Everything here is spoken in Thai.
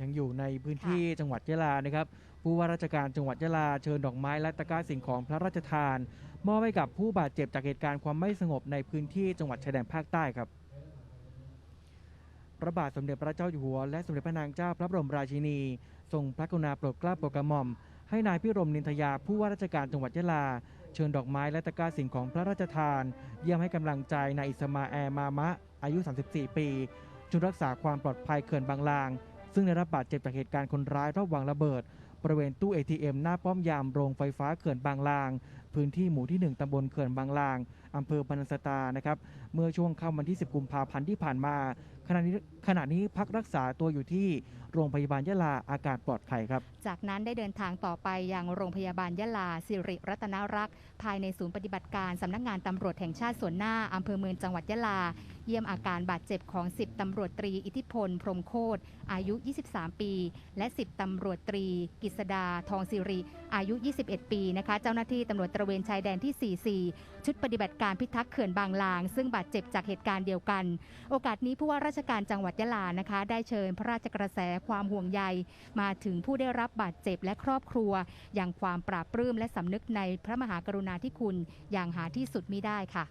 ยังอยู่ในพื้นที่จังหวัดยะลานะครับ ผู้ว่าราชการจังหวัดยะลาเชิญดอกไม้และตะกร้าสิ่งของพระราชทาน มอบให้กับผู้บาดเจ็บจากเหตุการณ์ความไม่สงบในพื้นที่จังหวัดชายแดนภาคใต้ครับ พระบาทสมเด็จพระเจ้าอยู่หัว และสมเด็จพระนางเจ้าพระบรมราชินี ทรงพระกรุณาโปรดเกล้าโปรดกระหม่อม ให้นายพิรมนินทยาผู้ว่าราชการจังหวัดยะลาเชิญดอกไม้และตะกร้าสิ่งของพระราชทาน เยี่ยมให้กำลังใจนายอิสมาแอร์มามะอายุ 34 ปีชุดรักษาความปลอดภัยเขื่อนบางลาง ซึ่งได้รับบาดเจ็บจากเหตุการณ์คนร้ายรอบวางระเบิดบริเวณตู้ ATM หน้าป้อมยามโรงไฟฟ้าเขื่อนบางลาง พื้นที่หมู่ที่ 1ตำบลเขื่อนบางลางอำเภอบรรสตานะครับ เมื่อช่วงค่ำวันที่ 10 กุมภาพันธ์ที่ผ่านมา ขณะนี้ขณะนี้พักรักษาตัวอยู่ที่โรงพยาบาลยะลาอาการปลอดภัยครับ จากนั้นได้เดินทางต่อไปยังโรงพยาบาลยะลาสิริรัตนรักษ์ภายในศูนย์ปฏิบัติการสำนักงานตำรวจแห่งชาติส่วนหน้าอำเภอเมืองจังหวัดยะลา เยี่ยมอาการบาดเจ็บของ 10ตำรวจตรีอิทธิพล พรมโคตรอายุ 23 ปี และ 10ตำรวจตรี กิษดาทองสิริอายุ 21 ปีนะคะ เจ้าหน้าที่ตำรวจตรระเวนชายแดนที่ 44 ชุดปฏิบัติการพิทักษ์เขื่อนบางลาง ซึ่งบาดเจ็บจากเหตุการณ์เดียวกัน โอกาสนี้ผู้ว่าราชการจังหวัดยะลานะคะ ได้เชิญพระราชกระแสความห่วงใย มาถึงผู้ได้รับบาดเจ็บและครอบครัว อย่างความปราบปลื้มและสำนึกในพระมหากรุณาธิคุณอย่างหาที่สุดมิได้ค่ะ